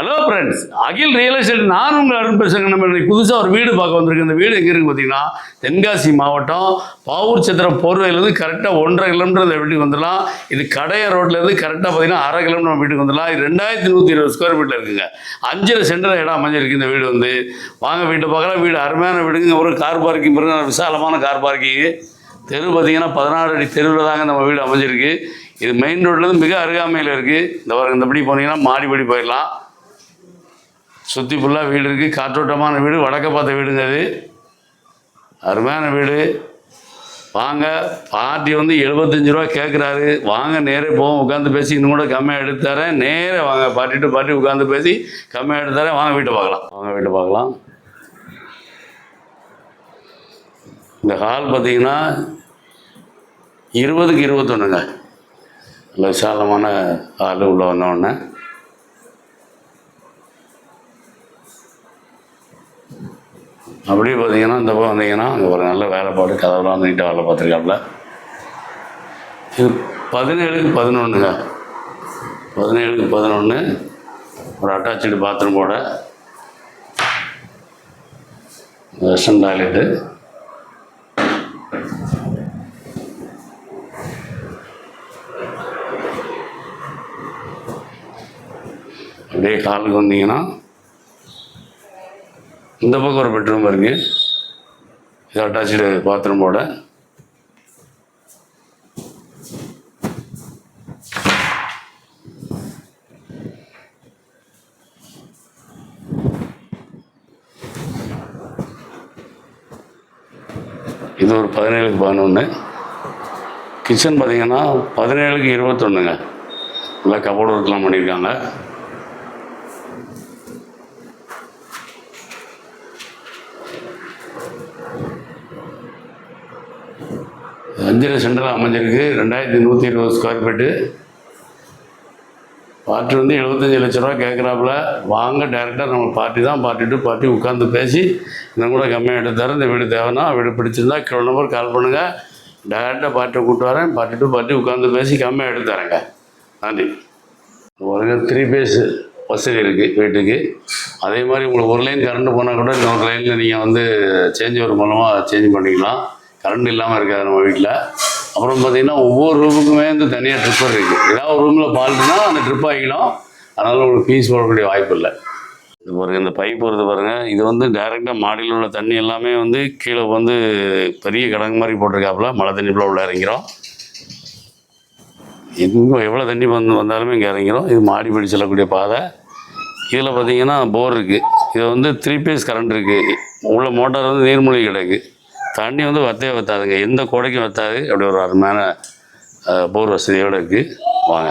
Hello friends Akhil real estate நான் உங்கள் அருண் பேசுகிறேன். நம்ம இன்னைக்கு புதுசாக ஒரு வீடு பார்க்க வந்திருக்கு இந்த வீடு எங்கே இருக்குது பார்த்தீங்கன்னா தென்காசி மாவட்டம் பாவூர் சத்திரம் போர்வையிலேருந்து கரெக்டாக ஒன்றரை கிலோமீட்டர் இந்த வீட்டுக்கு வந்துடலாம். இது கடைய ரோட்லேருந்து கரெக்டாக பார்த்தீங்கன்னா அரை கிலோமீட்டர் நம்ம வீட்டுக்கு வந்துடலாம். இது ரெண்டாயிரத்தி நூற்றி இருபது ஸ்கொயர் ஃபீட்டில் இருக்குங்க. அஞ்சரை சென்டர் இடம் அமைஞ்சிருக்கு இந்த வீடு வந்து. வாங்க வீட்டை பார்க்கலாம். வீடு அருமையான வீடுங்க. ஒரு கார் பார்க்கிங் பாருங்க விசாலமான கார் பார்க்கிங்கு தெரு பார்த்தீங்கன்னா பதினாறு அடி தெருவில் தாங்க நம்ம வீடு அமைஞ்சிருக்கு. இது மெயின் ரோட்லேருந்து மிக அருகாமையில் இருக்குது இந்த பாருங்க இந்தபடி போனீங்கன்னா மாடிப்படி போயிடலாம். சுற்றி ஃபுல்லாக வீடு இருக்குது காற்றோட்டமான வீடு வடக்க பார்த்த வீடுங்க அது. அருமையான வீடு. வாங்க. பாட்டி வந்து எழுபத்தஞ்சு ரூபா கேட்குறாரு வாங்க நேரே போவோம். உட்காந்து பேசி இன்னும் கூட கம்மியாக எடுத்து தரேன். நேரே வாங்க. பாட்டிட்டு பாட்டி உட்காந்து பேசி கம்மியாக எடுத்து தரேன். வாங்க வீட்டை பார்க்கலாம். வாங்க வீட்டை பார்க்கலாம். இந்த ஹால் பார்த்தீங்கன்னா இருபதுக்கு இருபத்தொன்றுங்க நல்ல விசாலமான ஹால் உள்ள வந்தோடனே அப்படியே பார்த்தீங்கன்னா இந்த பக்கம் வந்தீங்கன்னா அங்கே ஒரு நல்ல வேலைப்பாடு கதவுலாம் நீட்டாக வேலை பார்த்துருக்காப்புல. இது பதினேழுக்கு பதினொன்றுங்க பதினேழுக்கு பதினொன்று ஒரு அட்டாச்சு பாத்ரூமோட வெஸ்டர்ன் டாய்லெட்டு. அப்படியே காலுக்கு வந்தீங்கன்னா இந்த பக்கம் ஒரு பெட்ரூம் இருக்கு. இது அட்டாச்சு பாத்ரூமோட இது ஒரு பதினேழுக்கு பதினொன்று கிச்சன் பார்த்தீங்கன்னா பதினேழுக்கு இருபத்தொன்றுங்க நல்லா கபோர்டு ஒர்க்லாம் பண்ணியிருக்காங்க. அஞ்சரை சென்டராக அமைஞ்சிருக்கு. ரெண்டாயிரத்தி நூற்றி இருபது ஸ்கொயர் ஃபீட்டு பார்ட்டி வந்து எழுபத்தஞ்சி லட்ச ரூபா கேட்குறாப்புல வாங்க டேரெக்டாக நம்ம பார்ட்டி தான் பார்ட்டிட்டு பார்ட்டி உட்காந்து பேசி இன்னும் கூட கம்மியாக எடுத்து தரேன். இந்த வீடு தேவைன்னா வீடு பிடிச்சிருந்தா கிலோ நம்பர் கால் பண்ணுங்கள் டேரெக்டாக பார்ட்டியை கூப்பிட்டு வரேன். பார்ட்டிட்டு பார்ட்டி உட்காந்து பேசி கம்மியாக எடுத்து தரேங்க. நன்றி. ஒரு த்ரீ பேஸ் வசதி இருக்குது வீட்டுக்கு. அதே மாதிரி உங்களுக்கு ஒரு லைன் கரண்ட் போனால் கூட இன்னொரு லைனில் நீங்கள் வந்து சேஞ்ச் ஒரு மூலமாக சேஞ்ச் பண்ணிக்கலாம். கரண்ட் இல்லாமல் இருக்காது நம்ம வீட்டில் அப்புறம் பார்த்தீங்கன்னா ஒவ்வொரு ரூமுக்குமே வந்து தனியாக ட்ரிப்பர் இருக்குது ஏதாவது ஒரு ரூமில் ஃபால்ட்டுனா அந்த ட்ரிப் ஆகிக்கலாம் அதனால் உங்களுக்கு ஃபீஸ் போடக்கூடிய வாய்ப்பு இல்லை. இது பாருங்க இந்த பைப் வருது பாருங்கள் இது வந்து டைரெக்டாக மாடியில் உள்ள தண்ணி எல்லாமே வந்து கீழே வந்து பெரிய கிடங்கு மாதிரி போட்டிருக்காப்புல. மழை தண்ணி ஃபுல்லாக உள்ள இறங்கிறோம் எங்கே எவ்வளோ தண்ணி வந்து வந்தாலுமே இங்கே இறங்கிறோம் இது மாடி படி செல்லக்கூடிய பாதை. இதில் பார்த்தீங்கன்னா போர் இருக்குது இது வந்து த்ரீ பேஸ் கரண்ட் இருக்குது உள்ள மோட்டார் வந்து நீர்மூழ்கி கிடக்கு. தண்ணி வந்து வத்தவே வத்தாதுங்க. எந்த கோடைக்கும் வத்தாது. அப்படி ஒரு அருமையான போர் வசதியோடு இருக்குது வாங்க.